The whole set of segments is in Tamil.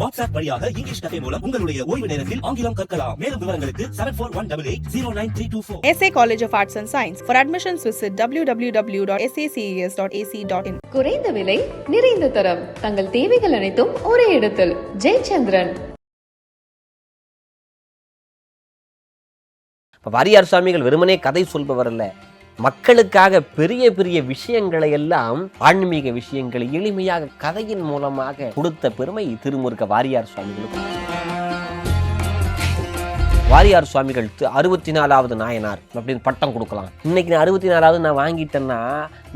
வாட்ஸ்அப் வழியாக இங்கிலீஷ் கதை மூலம் உங்களுடைய ஓய்வு நேரத்தில் ஆங்கிலம் கற்கலாம். மேலும் விவரங்களுக்கு seven four one double eight zero nine three two four SA College of Arts and Science. For admissions, visit www.saces.ac.in. குறைந்த விலை நிறைந்த தரம். தங்கள் தேவைகள் அனைத்தும் ஒரே இடத்தில். ஜெயச்சந்திரன். இப்போ வாரியார் சுவாமிகள் வெறுமனே கதை சொல்பவர் அல்ல. மக்களுக்காக பெரிய பெரிய விஷயங்களை எல்லாம் ஆன்மீக விஷயங்களை எளிமையாக கதையின் மூலமாக கொடுத்த பெருமை திருமுருக வாரியார் சுவாமிகளுக்கு. வாரியார் சுவாமிகள் அறுபத்தி நாலாவது நாயனார் அப்படின்னு பட்டம் கொடுக்கலாம். இன்னைக்கு நான் அறுபத்தி நாலாவது நான் வாங்கிட்டேன்னா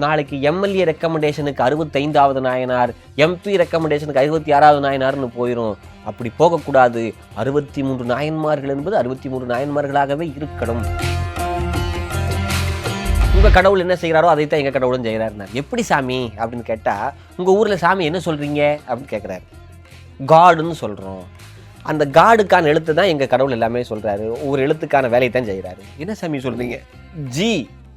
நாளைக்கு எம்எல்ஏ ரெக்கமெண்டேஷனுக்கு அறுபத்தைந்தாவது நாயனார் எம்பி ரெக்கமெண்டேஷனுக்கு அறுபத்தி ஆறாவது நாயனார்னு போயிடும் அப்படி போகக்கூடாது. அறுபத்தி மூன்று நாயன்மார்கள் என்பது அறுபத்தி மூன்று நாயன்மார்களாகவே இருக்கணும். உங்கள் கடவுள் என்ன செய்கிறாரோ அதை தான் எங்கள் கடவுளும் செய்கிறாருனார் எப்படி சாமி? அப்படின்னு கேட்டால் உங்கள் ஊரில் சாமி என்ன சொல்கிறீங்க அப்படின்னு கேட்குறாரு காடுன்னு சொல்கிறோம் அந்த காடுக்கான எழுத்து தான் எங்கள் கடவுள் எல்லாமே சொல்கிறாரு ஒவ்வொரு எழுத்துக்கான வேலையை தான் செய்கிறாரு என்ன சாமி சொல்கிறீங்க ஜி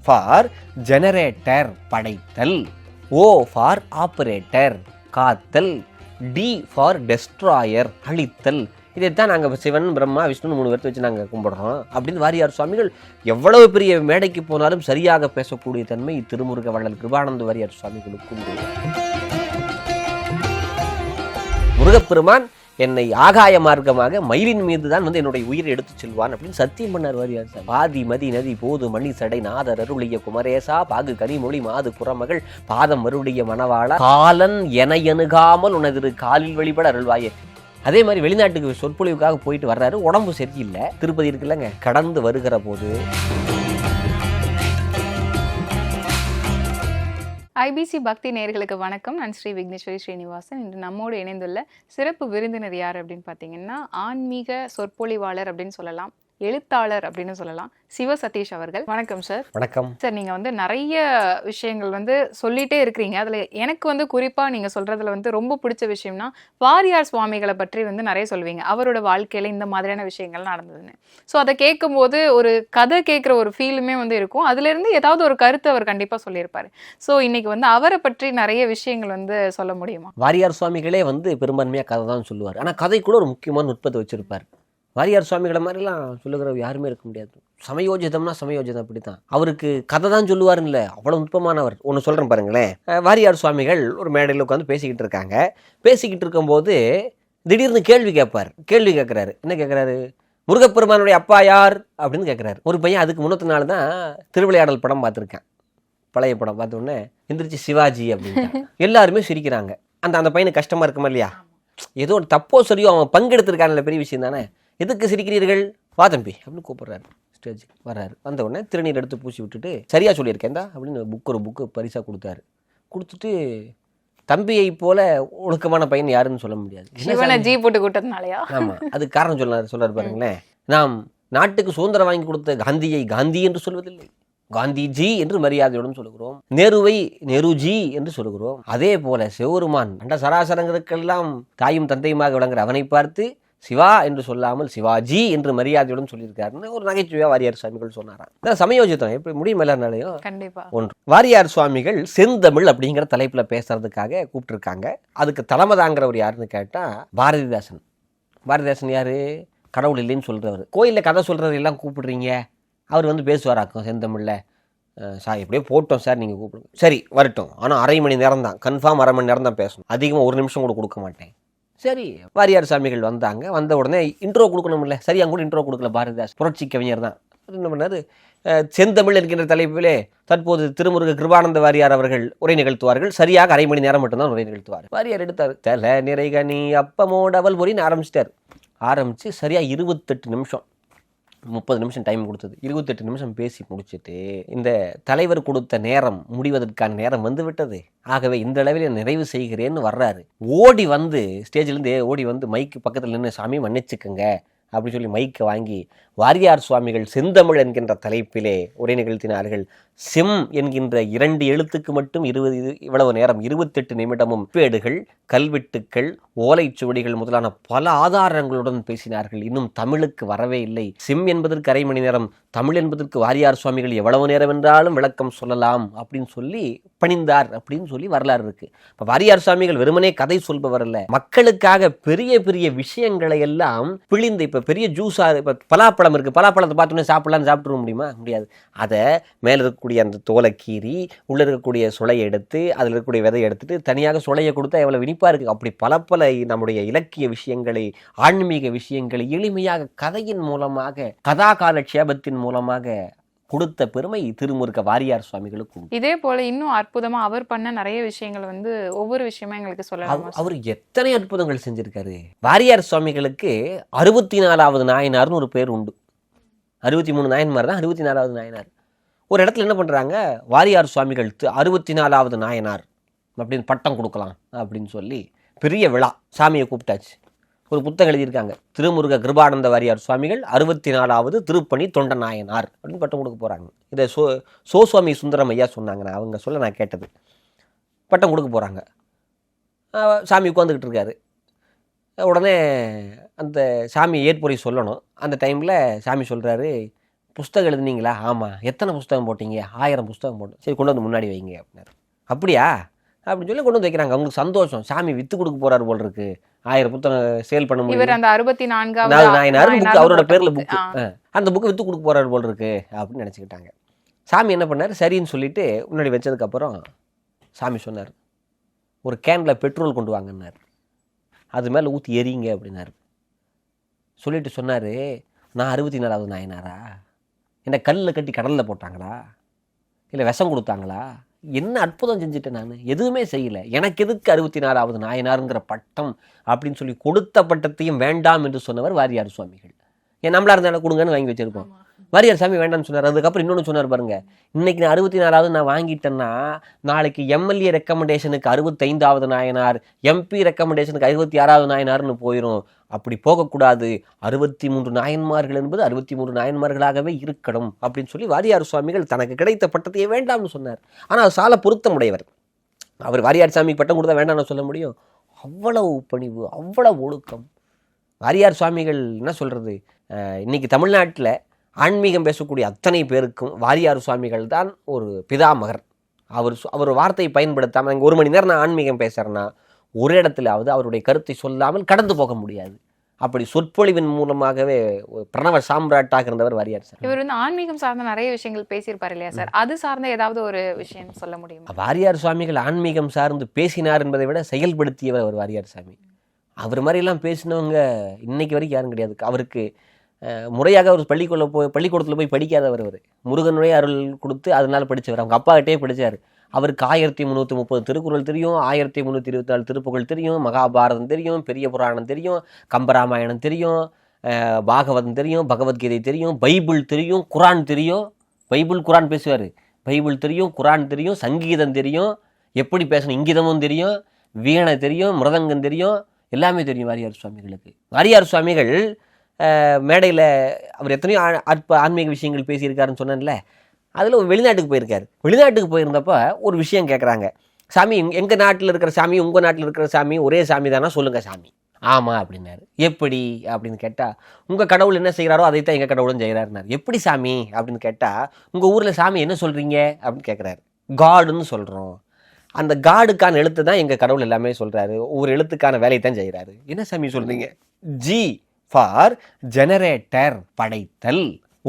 ஃபார் ஜெனரேட்டர் படைத்தல். ஓ ஃபார் ஆப்ரேட்டர் காத்தல். டி ஃபார் டெஸ்ட்ராயர் அழித்தல். இதைத்தான் நாங்கள் சிவன் பிரம்மா விஷ்ணு மூணு பேர்த்து வச்சு நாங்கள் கும்பிடுறோம். அப்படின்னு வாரியார் சுவாமிகள் எவ்வளவு பெரிய மேடைக்கு போனாலும் சரியாக பேசக்கூடிய தன்மை திருமுருக வள்ளல் கிருபானந்த வாரியார் சுவாமிகளுக்கு உண்டு முருகப்பெருமான் என்னை ஆகாய மார்க்கமாக மயிலின் மீது தான் வந்து என்னுடைய உயிரை எடுத்துச் செல்வான் அப்படின்னு சத்தியம் பண்ணார் வாரியார் சார். பாதி மதி நதி போது மணி சடை நாதர் அருளிய குமரேசா பாகு கனிமொழி மாது குரமகள் பாதம் அருளிய மணவாள. காலன் என எணுகாமல் உனது காலில் வழிபட அருள்வாயே. அதே மாதிரி வெளிநாட்டுக்கு சொற்பொழிவுக்காக போயிட்டு வர்றாரு. உடம்பு சரியில்லை. திருப்பதி இருக்குல்லங்க. கடந்து வருகிற போது. ஐபிசி பக்தி நேயர்களுக்கு வணக்கம். நான் ஸ்ரீ விக்னேஸ்வரி ஸ்ரீனிவாசன். இன்று நம்மோடு இணைந்துள்ள சிறப்பு விருந்தினர் யார் அப்படின்னு பார்த்தீங்கன்னா ஆன்மீக சொற்பொழிவாளர் அப்படின்னு சொல்லலாம். எழுத்தாளர் அப்படின்னு சொல்லலாம். சிவ சதீஷ் அவர்கள். வணக்கம் சார் வணக்கம். சார் நீங்கள் வந்து நிறைய விஷயங்கள் வந்து சொல்லிட்டே இருக்கிறீங்க. அதில் எனக்கு வந்து குறிப்பாக நீங்கள் சொல்கிறதுல வந்து ரொம்ப பிடிச்ச விஷயம்னா வாரியார் சுவாமிகளை பற்றி வந்து நிறைய சொல்லுவீங்க அவரோட வாழ்க்கையில் இந்த மாதிரியான விஷயங்கள் நடந்ததுன்னு. ஸோ அதை கேட்கும்போது ஒரு கதை கேட்குற ஒரு ஃபீலுமே வந்து இருக்கும். அதுலேருந்து ஏதாவது ஒரு கருத்து அவர் கண்டிப்பாக சொல்லியிருப்பாரு. ஸோ இன்னைக்கு வந்து அவரை பற்றி நிறைய விஷயங்கள் வந்து சொல்ல முடியுமா? வாரியார் சுவாமிகளே வந்து பெரும்பான்மையாக கதை தான் சொல்லுவார். ஆனால் கதை கூட ஒரு முக்கியமான நுட்பத்தை வச்சிருப்பார். வாரியார் சுவாமிகளை மாதிரிலாம் சொல்லுகிற யாருமே இருக்க முடியாது. சமயோஜிதம்னா சமயோஜிதம் அப்படி தான் அவருக்கு கதை தான் சொல்லுவாருன்னு இல்லை அவ்வளோ நுட்பமானவர். ஒன்று சொல்கிறேன் பாருங்களேன். வாரியார் சுவாமிகள் ஒரு மேடையில் உட்காந்து பேசிக்கிட்டு இருக்காங்க. பேசிக்கிட்டு இருக்கும்போது திடீர்னு கேள்வி கேட்பார். கேள்வி கேட்குறாரு. என்ன கேட்குறாரு? முருகப்பெருமானுடைய அப்பா யார்? அப்படின்னு கேட்குறாரு. ஒரு பையன் அதுக்கு முன்னத்து நாள் தான் திருவிளையாடல் படம் பார்த்துருக்கேன். பழைய படம் பார்த்த உடனே எந்திரிச்சு சிவாஜி அப்படின்னு எல்லாருமே சிரிக்கிறாங்க. அந்த அந்த பையனுக்கு கஷ்டமா இருக்குமா இல்லையா? ஏதோ ஒரு தப்போ சரியோ அவன் பங்கெடுத்திருக்கான்ல பெரிய விஷயம் தானே. எதுக்கு சிரிக்கிறீர்கள்? வா தம்பி அப்படின்னு கூப்பிடுறாரு. ஸ்டேஜ் வர்றாரு வந்த உடனே திருநீர் எடுத்து பூசி விட்டுட்டு சரியா சொல்லியிருக்கேன்டா அப்படின்னு புக் ஒரு புக்கு பரிசா கொடுத்தாரு. கொடுத்துட்டு தம்பியை போல ஒழுக்கமான பையன் யாருன்னு சொல்ல முடியாது? ஜி போட்டு கூட்டதுனாலயா? ஆமா அதுக்கு காரணம் சொல்ல சொல்றாரு பாருங்களேன். நாம் நாட்டுக்கு சுதந்திரம் வாங்கி கொடுத்த காந்தியை காந்தி என்று சொல்வதில்லை. காந்திஜி என்று மரியாதையுடன் சொல்லுகிறோம். நேருவை நேருஜி என்று சொல்லுகிறோம். அதே போல சிவருமான் அண்ட சராசரங்களுக்கெல்லாம் தாயும் தந்தையுமாக விளங்குற அவனை பார்த்து சிவா என்று சொல்லாமல் சிவாஜி என்று மரியாதையுடன் சொல்லியிருக்காருன்னு ஒரு நகைச்சுவையா வாரியார் சுவாமிகள் சொன்னாராம். இதான் சமயோஜிதம் எப்படி முடியும் எல்லாருனாலையும் கண்டிப்பா. ஒன்று. வாரியார் சுவாமிகள் செந்தமிழ் அப்படிங்கிற தலைப்பில் பேசுறதுக்காக கூப்பிட்டுருக்காங்க. அதுக்கு தலைமை தாங்கிறவர் யாருன்னு கேட்டால் பாரதிதாசன். பாரதிதாசன் யாரு? கடவுள் இல்லைன்னு சொல்கிறவர் கோயிலில் கதை சொல்கிறவர் எல்லாம் கூப்பிடுறீங்க. அவர் வந்து பேசுவாராக்கும் செந்தமிழில் சார் எப்படியோ போட்டோம் சார் நீங்கள் கூப்பிடுங்க. சரி வரட்டும். ஆனால் அரை மணி நேரம் தான் கன்ஃபார்ம் அரை மணி நேரம் தான் பேசணும். அதிகமாக ஒரு நிமிஷம் கூட கொடுக்க மாட்டேன். சரி வாரியார் சாமிகள் வந்தாங்க. வந்த உடனே இன்ட்ரோ கொடுக்கணும்ல. சரியா கூட இன்ட்ரோ கொடுக்கல. பாரதிதாஸ் புரட்சி கவிஞர் தான். என்ன பண்ணாரு? செந்தமிழ் என்கின்ற தலைப்பிலே தற்போது திருமுருக கிருபானந்த வாரியார் அவர்கள் உரை நிகழ்த்துவார்கள். சரியாக அரை மணி நேரம் மட்டும்தான் உரை நிகழ்த்துவார். வாரியார் எடுத்தார். தலை நிறைகனி அப்பமோடவல் பொறின்னு ஆரம்பிச்சிட்டார். ஆரம்பித்து சரியாக இருபத்தெட்டு நிமிஷம். முப்பது நிமிஷம் டைம் கொடுத்தது. இருபத்தெட்டு நிமிஷம் பேசி முடிச்சிட்டு இந்த தலைவர் கொடுத்த நேரம் முடிவதற்கான நேரம் வந்து விட்டது. ஆகவே இந்த அளவில் நிறைவு செய்கிறேன்னு வர்றாரு. ஓடி வந்து ஸ்டேஜ்லேருந்து ஓடி வந்து மைக்கு பக்கத்தில் நின்று சாமி மன்னிச்சுக்கோங்க அப்படி சொல்லி மைக்கை வாங்கி வாரியார் சுவாமிகள் செந்தமிழ் என்கின்ற தலைப்பிலே உரை நிகழ்த்தினார்கள். செம் என்கின்ற இரண்டு எழுத்துக்கு மட்டும் இருபது இவ்வளவு நேரம் இருபத்தெட்டு நிமிடமும் பேடுகள் கல்வெட்டுக்கள் ஓலைச்சுவடிகள் முதலான பல ஆதாரங்களுடன் பேசினார்கள். இன்னும் தமிழுக்கு வரவே இல்லை. செம் என்பதற்கு அரை மணி நேரம் தமிழ் என்பதற்கு வாரியார் சுவாமிகள் எவ்வளவு நேரம் என்றாலும் விளக்கம் சொல்லலாம் அப்படின்னு சொல்லி பணிந்தார் அப்படின்னு சொல்லி வரலாறு இருக்கு. இப்போ வாரியார் சுவாமிகள் வெறுமனே கதை சொல்பவர் அல்ல. மக்களுக்காக பெரிய பெரிய விஷயங்களை எல்லாம் பிழிந்து இப்போ பெரிய ஜூஸாக இப்போ பலாப்பழம் இருக்குது பலாப்பழத்தை பார்த்தோன்னே சாப்பிட்லான்னு சாப்பிட்டுற முடியுமா? முடியாது. அதை மேலே இருக்கக்கூடிய அந்த தோலை கீறி உள்ளே இருக்கக்கூடிய சுளையை எடுத்து அதில் இருக்கக்கூடிய விதையை எடுத்துட்டு தனியாக சுளையை கொடுத்தா எவ்வளோ இனிப்பாக இருக்குது அப்படி பல பல நம்முடைய இலக்கிய விஷயங்களை ஆன்மீக விஷயங்களை எளிமையாக கதையின் மூலமாக கதா காலட்சேபத்தின் மூலமாக கொடுத்த பெருமை திருமுருக வாரியார் சுவாமிகளுக்கு உண்டு. இதே போல இன்னும் அற்புதமா அவர் பண்ண நிறைய விஷயங்கள் வந்து ஒவ்வொரு விஷயமா எங்களுக்கு சொல்லலாமா அவர் எத்தனை அற்புதங்கள் செஞ்சிருக்காரு? வாரியார் சுவாமிகளுக்கு அறுபத்தி நாலாவது நாயனார்னு ஒரு பேர் உண்டு. அறுபத்தி மூணு நாயன்மார் தான் அறுபத்தி நாலாவது நாயனார். ஒரு இடத்துல என்ன பண்ணுறாங்க வாரியார் சுவாமிகள் அறுபத்தி நாலாவது நாயனார் அப்படின்னு பட்டம் கொடுக்கலாம் அப்படின்னு சொல்லி பெரிய விழா சாமியை கூப்பிட்டாச்சு. ஒரு புத்தகம் எழுதியிருக்காங்க. திருமுருக கிருபானந்த வாரியார் சுவாமிகள் அறுபத்தி நாலாவது திருப்பணி தொண்ட நாயனார் அப்படின்னு பட்டம் கொடுக்க போகிறாங்க இதை சோ சோ சுவாமி சுந்தரம் ஐயா சொன்னாங்க. நான் அவங்க சொல்ல நான் கேட்டது. பட்டம் கொடுக்க போகிறாங்க சாமி உட்காந்துக்கிட்டு இருக்காரு. உடனே அந்த சாமி ஏற்புரை சொல்லணும். அந்த டைமில் சாமி சொல்கிறாரு புஸ்தகம் எழுதுனீங்களா? ஆமாம் எத்தனை புஸ்தகம் போட்டீங்க? ஆயிரம் புஸ்தகம் போட்டோம் சரி கொண்டு வந்து முன்னாடி வைங்க. அப்படின்னாரு அப்படியா? அப்படின்னு சொல்லி கொண்டு வந்து வைக்கிறாங்க. அவங்களுக்கு சந்தோஷம். சாமி விற்று கொடுக்க போகிறாரு போல் இருக்குது ஆயிரம் புத்தகம் சேல் பண்ண முடியும். அந்த அறுபத்தி நான்காவது நாயனார் நாயனார்னு அவரோட பேர்ல ஆ. அந்த புக்கு வித்து கொடுக்க போறாரு போல் இருக்கு அப்படின்னு நினச்சிக்கிட்டாங்க. சாமி என்ன பண்ணார்? சரின்னு சொல்லிட்டு முன்னாடி வச்சதுக்கப்புறம் சாமி சொன்னார் ஒரு கேனில் பெட்ரோல் கொண்டு வாங்கன்னார். அது மேலே ஊற்றி எரியுங்க அப்படின்னாரு. சொல்லிட்டு சொன்னார் நான் அறுபத்தி நாலாவது நாயனாரா? என்ன கல்லில் கட்டி கடலில் போட்டாங்களா? இல்லை விஷம் கொடுத்தாங்களா? என்ன அற்புதம் செஞ்சுட்டேன் நான்? எதுவுமே செய்யலை. எனக்கு எதுக்கு அறுபத்தி நாலாவது நாயனாருங்கிற பட்டம் அப்படின்னு சொல்லி கொடுத்த பட்டத்தையும் வேண்டாம் என்று சொன்னவர் வாரியார் சுவாமிகள். ஏன் நம்மளா இருந்தாலும் கொடுங்கன்னு வாங்கி வச்சிருப்போம். வாரியார் சாமி வேண்டாம்னு சொன்னார். அதுக்கப்புறம் இன்னொன்று சொன்னார் பாருங்க. இன்னைக்கு நான் அறுபத்தி நாலாவது நான் வாங்கிட்டேன்னா நாளைக்கு எம்எல்ஏ ரெக்கமெண்டேஷனுக்கு அறுபத்தைந்தாவது நாயனார் எம்பி ரெக்கமெண்டேஷனுக்கு அறுபத்தி ஆறாவது நாயனார்னு போயிடும் அப்படி போகக்கூடாது. அறுபத்தி மூன்று நாயன்மார்கள் என்பது அறுபத்தி மூன்று நாயன்மார்களாகவே இருக்கணும் அப்படின்னு சொல்லி வாரியார் சுவாமிகள் தனக்கு கிடைத்த பட்டத்தையே வேண்டாம்னு சொன்னார். ஆனால் சால பொருத்தமுடையவர். அவர் வாரியார் சாமி பட்டம் கொடுத்தா வேண்டாம்னு சொல்ல முடியும்? அவ்வளவு பணிவு அவ்வளவு ஒழுக்கம். வாரியார் சுவாமிகள் என்ன சொல்கிறது இன்னைக்கு தமிழ்நாட்டில் ஆன்மீகம் பேசக்கூடிய அத்தனை பேருக்கும் வாரியார் சுவாமிகள் தான் ஒரு பிதாமகர். அவர் அவர் வார்த்தையை பயன்படுத்தாமல் இங்கே ஒரு மணி நேரம் நான் ஆன்மீகம் பேசுகிறேன்னா ஒரு இடத்துலாவது அவருடைய கருத்தை சொல்லாமல் கடந்து போக முடியாது. அப்படி சொற்பொழிவின் மூலமாகவே ஒரு பிரணவ சாம்ராட்டாக இருந்தவர் வாரியார் சார். இவர் வந்து ஆன்மீகம் சார்ந்த நிறைய விஷயங்கள் பேசியிருப்பாரு இல்லையா சார்? அது சார்ந்த ஏதாவது ஒரு விஷயம் சொல்ல முடியுமா? வாரியார் சுவாமிகள் ஆன்மீகம் சார்ந்து பேசினார் என்பதை விட செயல்படுத்தியவர் அவர் வாரியார் சாமி. அவர் மாதிரிலாம் பேசினவங்க இன்னைக்கு வரைக்கும் யாரும் கிடையாது. அவருக்கு முறையாக அவர் பள்ளிக்குள்ள போய் பள்ளிக்கூடத்தில் போய் படிக்காதவர் அவர். முருகனுடைய அருள் கொடுத்து அதனால படித்தவர் அவங்க அப்பாகிட்டே படித்தார் அவருக்கு ஆயிரத்தி முந்நூற்றி முப்பது திருக்குறள் தெரியும் ஆயிரத்தி முந்நூற்றி இருபத்தி நாலு திருப்புகழ் தெரியும் மகாபாரதம் தெரியும் பெரிய புராணம் தெரியும் கம்பராமாயணம் தெரியும் பாகவதம் தெரியும் பகவத்கீதை தெரியும் பைபிள் தெரியும் குரான் தெரியும். பைபிள் குரான் பேசுவார். பைபிள் தெரியும் குரான் தெரியும் சங்கீதம் தெரியும். எப்படி பேசணும்? இங்கிதமும் தெரியும் வீணை தெரியும் மிருதங்கம் தெரியும். எல்லாமே தெரியும் வாரியார் சுவாமிகளுக்கு. வாரியார் சுவாமிகள் மேடையில் அவர் எத்தனையோ ஆ- அற்ப ஆன்மீக விஷயங்கள் பேசியிருக்காருன்னு சொன்னேன்ல அதில் வெளிநாட்டுக்கு போயிருக்காரு. வெளிநாட்டுக்கு போயிருந்தப்போ ஒரு விஷயம் கேட்குறாங்க சாமி எங்கள் நாட்டில் இருக்கிற சாமி உங்கள் நாட்டில் இருக்கிற சாமி ஒரே சாமி தானா? சொல்லுங்கள் சாமி. ஆமாம் அப்படின்னாரு. எப்படி அப்படின்னு கேட்டால் உங்கள் கடவுள் என்ன செய்கிறாரோ அதை தான் எங்கள் கடவுளும் செய்கிறாருனார் எப்படி சாமி அப்படின்னு கேட்டால் உங்கள் ஊரில் சாமி என்ன சொல்கிறீங்க அப்படின்னு கேட்குறாரு காடுன்னு சொல்கிறோம் அந்த காடுக்கான எழுத்து தான் எங்கள் கடவுள் எல்லாமே சொல்கிறாரு ஒவ்வொரு எழுத்துக்கான வேலையை தான் செய்கிறாரு என்ன சாமி சொல்கிறீங்க ஜி. ஃபார் ஜெனரேட்டர் படைத்தல்.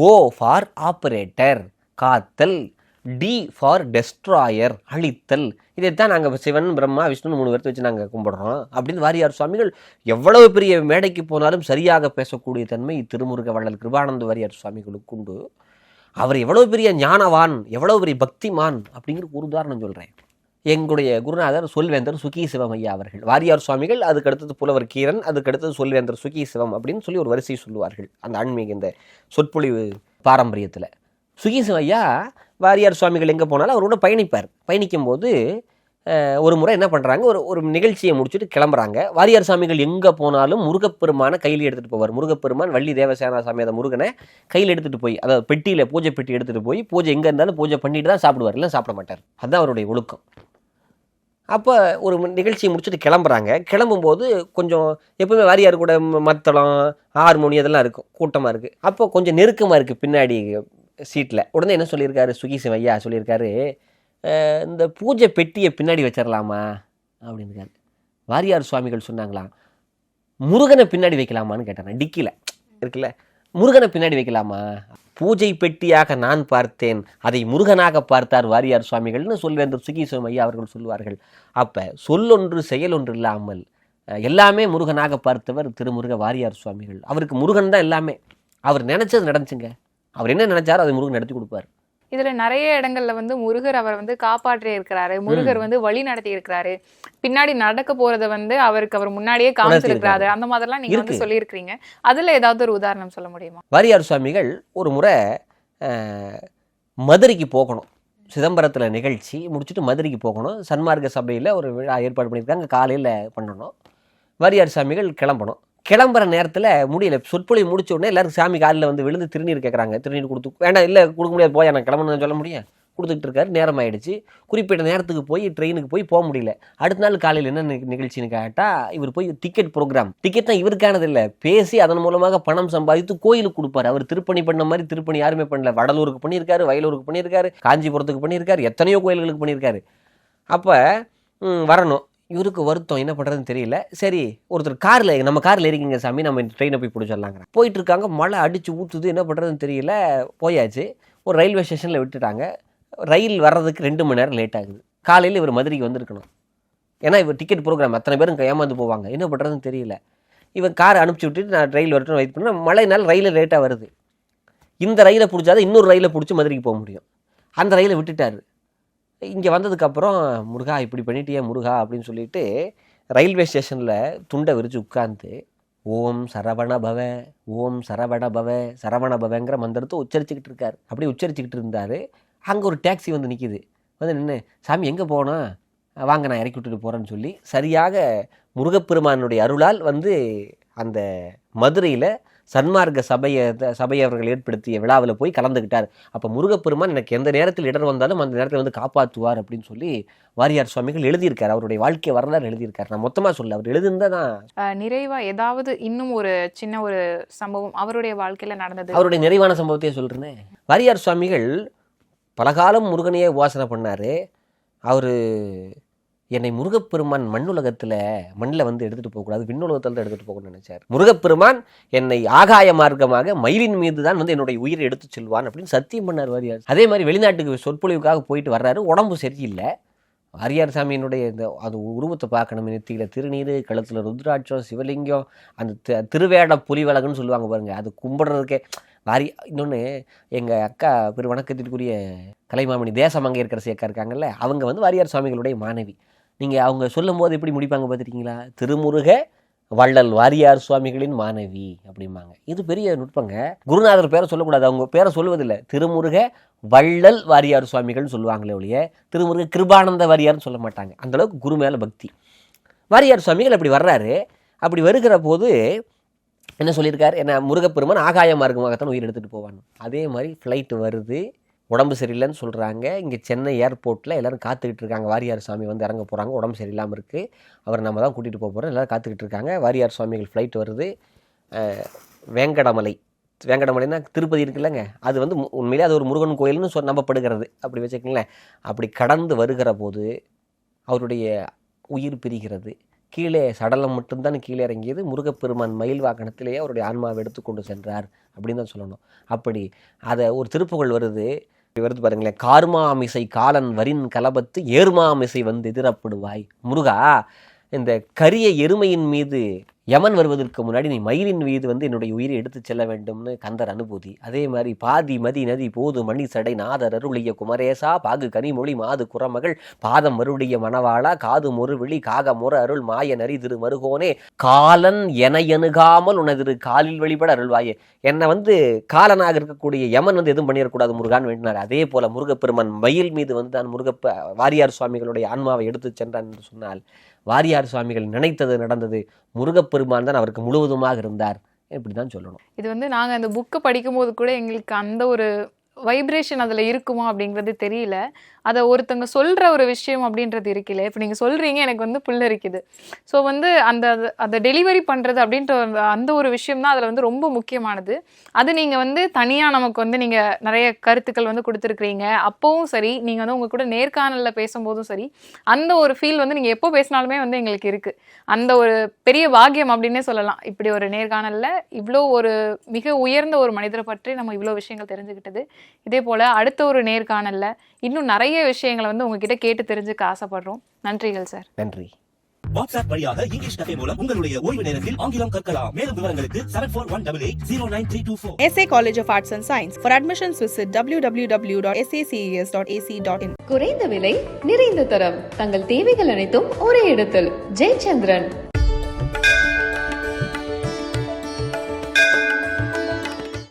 ஓ ஃபார் ஆப்ரேட்டர் காத்தல். டி ஃபார் டெஸ்ட்ராயர் அழித்தல். இதைத்தான் நாங்கள் சிவன் பிரம்மா விஷ்ணு மூணு பேர்த்து வச்சு நாங்கள் கும்பிடுறோம். அப்படின்னு வாரியார் சுவாமிகள் எவ்வளவு பெரிய மேடைக்கு போனாலும் சரியாக பேசக்கூடிய தன்மை திருமுருக வள்ளல் கிருபானந்த வாரியார் சுவாமிகளுக்கு உண்டு. அவர் எவ்வளவு பெரிய ஞானவான் எவ்வளோ பெரிய பக்திமான் அப்படிங்கிற ஒரு உதாரணம் சொல்கிறேன் எங்களுடைய குருநாதர் சொல்வேந்தர் சுகி சிவம் ஐயா அவர்கள். வாரியார் சுவாமிகள் அதுக்கு அடுத்தது புலவர் கீரன் அதுக்கு அடுத்தது சொல்வேந்தர் சுகி சிவம் அப்படின்னு சொல்லி ஒரு வரிசை சொல்லுவார்கள். அந்த ஆன்மீக இந்த சொற்பொழிவு பாரம்பரியத்தில். சுகி சிவம் ஐயா வாரியார் சுவாமிகள் எங்கே போனாலும் அவரோட பயணிப்பார். பயணிக்கும்போது ஒரு முறை என்ன பண்ணுறாங்க ஒரு ஒரு நிகழ்ச்சியை முடிச்சுட்டு கிளம்புறாங்க. வாரியார் சாமிகள் எங்கே போனாலும் முருகப்பெருமானை கையில் எடுத்துகிட்டு போவார். முருகப்பெருமான் வள்ளி தேவசேனா சாமி அந்த முருகனை கையில் எடுத்துகிட்டு போய் அதாவது பெட்டியில் பூஜை பெட்டி எடுத்துகிட்டு போய் பூஜை எங்கே இருந்தாலும் பூஜை பண்ணிட்டு தான் சாப்பிடுவார் இல்லை சாப்பிட மாட்டார். அதுதான் அவருடைய ஒழுக்கம். அப்போ ஒரு நிகழ்ச்சியை முடிச்சுட்டு கிளம்புறாங்க. கிளம்பும்போது கொஞ்சம் எப்பவுமே வாரியார் கூட மத்தளம் ஹார்மோனி அதெல்லாம் இருக்கும். கூட்டமாக இருக்குது அப்போ கொஞ்சம் நெருக்கமாக இருக்குது பின்னாடி சீட்டில் உடனே என்ன சொல்லியிருக்காரு? சுகீசன் ஐயா சொல்லியிருக்காரு இந்த பூஜை பெட்டியை பின்னாடி வச்சிடலாமா அப்படின்னுக்காரு. வாரியார் சுவாமிகள் சொன்னாங்களாம் முருகனை பின்னாடி வைக்கலாமான்னு கேட்டாங்க டிக்கியில் இருக்குல்ல? முருகனை பின்னாடி வைக்கலாமா? பூஜை பெட்டியாக நான் பார்த்தேன். அதை முருகனாக பார்த்தார் வாரியார் சுவாமிகள்னு சொல்வேந்தர் சுகீஸ்வரம் ஐயா அவர்கள் சொல்வார்கள். அப்போ சொல்லொன்று செயலொன்று இல்லாமல் எல்லாமே முருகனாக பார்த்தவர் திருமுருக வாரியார் சுவாமிகள். அவருக்கு முருகன் தான் எல்லாமே. அவர் நினச்சது நடந்துச்சுங்க. அவர் என்ன நினச்சாரோ அதை முருகன் நடத்தி கொடுப்பார். இதுல நிறைய இடங்கள்ல வந்து முருகர் அவர் வந்து காப்பாற்றி இருக்கிறாரு. முருகர் வந்து வழி நடத்தி இருக்கிறாரு. பின்னாடி நடக்க போறத வந்து அவருக்கு அவர் முன்னாடியே காமிச்சிருக்கிறாரு. அந்த மாதிரிலாம் நீங்க வந்து. சொல்லியிருக்கிறீங்க. அதுல ஏதாவது ஒரு உதாரணம் சொல்ல முடியுமா? வாரியார் சுவாமிகள் ஒரு முறை மதுரைக்கு போகணும். சிதம்பரத்தில் நிகழ்ச்சி முடிச்சுட்டு மதுரைக்கு போகணும். சன்மார்க்க சபையில் ஒரு விழா ஏற்பாடு பண்ணியிருக்காங்க. காலையில் பண்ணணும். வாரியார் சாமிகள் கிளம்பணும். கிளம்புற நேரத்தில் முடியல. சொற்பொழிவு முடிச்ச உடனே எல்லாரும் சாமி காலில் வந்து விழுந்து திருநீர் கேட்குறாங்க திருநீர் கொடுத்து வேண்டாம் இல்லை கொடுக்க முடியாது போய் நான் கிளம்பணும்னு சொல்ல முடியும் கொடுத்துட்டு இருக்காரு. நேரம் ஆயிடுச்சு. குறிப்பிட்ட நேரத்துக்கு போய் ட்ரெயினுக்கு போய் போக முடியல. அடுத்த நாள் காலையில் என்ன நி- நிகழ்ச்சின்னு கேட்டால் இவர் போய் டிக்கெட் ப்ரோக்ராம் டிக்கெட் தான் இவருக்கானது இல்லை. பேசி அதன் மூலமாக பணம் சம்பாதித்து கோயிலுக்கு கொடுப்பாரு. அவர் திருப்பணி பண்ண மாதிரி திருப்பணி யாருமே பண்ணல. வடலூருக்கு பண்ணியிருக்காரு வயலூருக்கு பண்ணியிருக்காரு காஞ்சிபுரத்துக்கு பண்ணியிருக்காரு எத்தனையோ கோயில்களுக்கு பண்ணியிருக்காரு. அப்போ வரணும். இவருக்கு வருத்தம் என்ன பண்ணுறதுன்னு தெரியல. சரி ஒருத்தர் காரில் நம்ம காரில் இருக்கீங்க சாமி நம்ம இந்த ட்ரெயினை போய் பிடிச்சிடலாங்கிற போயிட்டு இருக்காங்க மழை அடித்து ஊற்றுது என்ன பண்ணுறதுன்னு தெரியல. போயாச்சு. ஒரு ரயில்வே ஸ்டேஷனில் விட்டுட்டாங்க. ரயில் வர்றதுக்கு ரெண்டு மணி நேரம் லேட் ஆகுது. காலையில் இவர் மதுரைக்கு வந்திருக்கணும். ஏன்னா இவர் டிக்கெட் ப்ரோக்ராம் அத்தனை பேரும் ஏமாந்து போவாங்க. என்ன பண்ணுறதுன்னு தெரியல. இவன் காரை அனுப்பிச்சி விட்டுட்டு நான் ரயில் வரட்டும் வெயிட் பண்ணேன். மழைனால ரயிலில் லேட்டாக வருது. இந்த ரயிலை பிடிச்சாதான் இன்னொரு ரயிலை பிடிச்சி மதுரைக்கு போக முடியும். அந்த ரயிலை விட்டுட்டார். இங்கே வந்ததுக்கப்புறம் முருகா இப்படி பண்ணிட்டியே முருகா அப்படின்னு சொல்லிட்டு ரயில்வே ஸ்டேஷனில் துண்டை விரித்து உட்காந்து ஓம் சரவண பவ ஓம் சரவண பவ சரவண பவங்கிற மந்திரத்தை உச்சரிச்சுக்கிட்டு இருக்கார். அப்படி உச்சரிச்சுக்கிட்டு இருந்தார். அங்கே ஒரு டாக்ஸி வந்து நிற்கிது வந்து நின்று சாமி எங்கே போனோம் வாங்க நான் இறக்கி விட்டுட்டு போகிறேன்னு சொல்லி சரியாக முருகப்பெருமானுடைய அருளால் வந்து அந்த மதுரையில் சன்மார்க்க சபையை சபையை அவர்கள் ஏற்படுத்திய விழாவில் போய் கலந்துக்கிட்டார் அப்போ முருகப்பெருமான் எனக்கு எந்த நேரத்தில் இடர் வந்தாலும் அந்த நேரத்தில் வந்து காப்பாற்றுவார் அப்படின்னு சொல்லி வாரியார் சுவாமிகள் எழுதியிருக்கார். அவருடைய வாழ்க்கை வரலாறு எழுதியிருக்கார். நான் மொத்தமாக சொல்ல அவர் எழுதியிருந்தா தான் அஹ் நிறைவா ஏதாவது இன்னும் ஒரு சின்ன ஒரு சம்பவம் அவருடைய வாழ்க்கையில நடந்தது? அவருடைய நிறைவான சம்பவத்தையே சொல்கிறேனே வாரியார் சுவாமிகள் பலகாலம் முருகனையே உபாசனை பண்ணார். அவர் என்னை முருகப்பெருமான் மண்ணுலகத்தில் மண்ணில் வந்து எடுத்துகிட்டு போகக்கூடாது விண்ணுலகத்தில் தான் எடுத்துகிட்டு போகணும்னு நினைச்சார். முருகப்பெருமான் என்னை ஆகாய மார்க்கமாக மயிலின் மீது தான் வந்து என்னுடைய உயிரை எடுத்து செல்வான் அப்படின்னு சத்தியம் பண்ணார் வாரியார். அதே மாதிரி வெளிநாட்டுக்கு சொற்பொழிவுக்காக போயிட்டு வர்றாரு உடம்பு சரியில்லை. வாரியார் சாமியினுடைய இந்த அது உருவத்தை பார்க்கணும் நெத்தியில் திருநீர் கழுத்தில் ருத்ராட்சம் சிவலிங்கம் அந்த த திருவேட புலிவலகுன்னு சொல்லுவாங்க பாருங்கள் அது கும்பிடுறதுக்கே. வாரி இன்னொன்று எங்கள் அக்கா பெரு வணக்கத்திற்குரிய கலைமாமணி தேசமங்கையர்கரசி அக்கா இருக்காங்கல்ல அவங்க வந்து வாரியார் சுவாமிகளுடைய மாணவி. நீங்கள் அவங்க சொல்லும் போது எப்படி முடிப்பாங்க பார்த்துருக்கீங்களா? திருமுருக வள்ளல் வாரியார் சுவாமிகளின் மாணவி அப்படிம்பாங்க. இது பெரிய நுட்பங்க. குருநாதர் பேரை சொல்லக்கூடாது. அவங்க பேரை சொல்லுவதில்லை. திருமுருக வள்ளல் வாரியார் சுவாமிகள்னு சொல்லுவாங்களே ஒழிய திருமுருக கிருபானந்த வாரியார்னு சொல்ல மாட்டாங்க. அந்த அளவுக்கு குரு மேலே பக்தி. வாரியார் சுவாமிகள் அப்படி வர்றாரு. அப்படி வருகிற போது என்ன சொல்லியிருக்காரு? என்ன முருகப்பெருமான் ஆகாய மார்க்கமாகத்தான் உயிர் எடுத்துகிட்டு போவான் அதே மாதிரி ஃப்ளைட்டு வருது. உடம்பு சரியில்லைன்னு சொல்கிறாங்க இங்கே சென்னை ஏர்போர்ட்டில் எல்லோரும் காத்துக்கிட்டு இருக்காங்க. வாரியார் சாமி வந்து இறங்க போகிறாங்க உடம்பு சரியில்லாமல் இருக்குது அவர் நம்ம தான் கூட்டிகிட்டு போக போகிறோம் எல்லோரும் காத்துக்கிட்டு இருக்காங்க. வாரியார் சுவாமிகள் ஃப்ளைட் வருது. வேங்கடமலை. வேங்கடமலைன்னா திருப்பதி இருக்குல்லங்க. அது வந்து உண்மையிலே அது ஒரு முருகன் கோயில்னு சொ நம்பப்படுகிறது. அப்படி வச்சுக்கங்களேன். அப்படி கடந்து வருகிற போது அவருடைய உயிர் பிரிகிறது. கீழே சடலம் மட்டும்தான் கீழே இறங்கியது. முருகப்பெருமான் மயில் வாகனத்திலேயே அவருடைய ஆன்மாவை எடுத்துக்கொண்டு சென்றார் அப்படின்னு தான் சொல்லணும். அப்படி அதை ஒரு திருப்புகழ் வருது. வருது பாருங்களேன். கார்மாமிசை காலன் வரின் கலபத்து ஏர்மாமிசை வந்து எதிரப்படுவாய். முருகா இந்த கரிய எருமையின் மீது யமன் வருவதற்கு முன்னாடி நீ மயிலின் மீது வந்து என்னுடைய உயிரை எடுத்துச் செல்ல வேண்டும்னு கந்தர் அனுபூதி. அதே மாதிரி பாதி மதி நதி போது மணி சடை நாதர் அருளிய குமரேசா பாகு கனிமொழி மாது குரமகள் பாதம் மறுடைய மணவாளா காது மொரு விழி காக முற அருள் மாய நரி திரு மருகோனே காலன் என எணுகாமல் உனது காலில் வழிபட அருள்வாயே. என்னை வந்து காலனாக இருக்கக்கூடிய யமன் வந்து எதுவும் பண்ணிடக்கூடாது முருகான் வேண்டினார். அதே போல முருகப்பெருமான் மயில் மீது வந்து தான் முருகப்ப வாரியார் சுவாமிகளுடைய ஆன்மாவை எடுத்துச் சென்றான் என்று சொன்னால் வாரியார் சுவாமிகள் நினைத்தது நடந்தது. முருகப்பெருமான் தான் அவருக்கு முழுவதுமாக இருந்தார். இப்படி தான் சொல்லணும். இது வந்து நாங்கள் அந்த புக்கை படிக்கும்போது கூட எங்களுக்கு அந்த ஒரு வைப்ரேஷன் அதில் இருக்குமா அப்படிங்கிறது தெரியல. அதை ஒருத்தங்க சொல்கிற ஒரு விஷயம் அப்படின்றது இருக்குல்ல. இப்போ நீங்கள் சொல்கிறீங்க எனக்கு வந்து புல்லரிக்குது ஸோ வந்து அந்த அதை டெலிவரி பண்ணுறது அப்படின்ற அந்த- ஒரு விஷயம் தான் அதில் வந்து ரொம்ப முக்கியமானது. அது நீங்கள் வந்து தனியாக நமக்கு வந்து நீங்கள் நிறைய கருத்துக்கள் வந்து கொடுத்துருக்குறீங்க. அப்போவும் சரி நீங்கள் வந்து உங்கள் கூட நேர்காணலில் பேசும்போதும் சரி அந்த ஒரு ஃபீல் வந்து நீங்கள் எப்போ பேசினாலுமே வந்து எங்களுக்கு இருக்குது அந்த ஒரு பெரிய பாக்கியம் அப்படின்னே சொல்லலாம். இப்படி ஒரு நேர்காணலில் இவ்வளோ ஒரு மிக உயர்ந்த ஒரு மனிதரை பற்றி நம்ம இவ்வளோ விஷயங்கள் தெரிஞ்சுக்கிட்டது இதே போல் அடுத்த ஒரு நேர்காணலில் இன்னும் நிறைய விஷயங்களை வந்து உங்ககிட்ட கேட்டு தெரிஞ்சுக்க ஆசைப்படுறோம். நன்றிகள் சார் நன்றி. வாட்ஸ்அப் வழியாக இங்கிலீஷ் கதை மூலம் உங்களுடைய ஓய்வு நேரத்தில் ஆங்கிலம் கற்கலாம். மேலும் விவரங்களுக்கு seven four one double eight zero nine three two four SA College of Arts and Science. For admissions, visit www.saces.ac.in. குறைந்த விலை நிறைந்த தரம். தங்கள் தேவைகள் அனைத்தும் ஒரே இடத்தில். ஜெயச்சந்திரன்.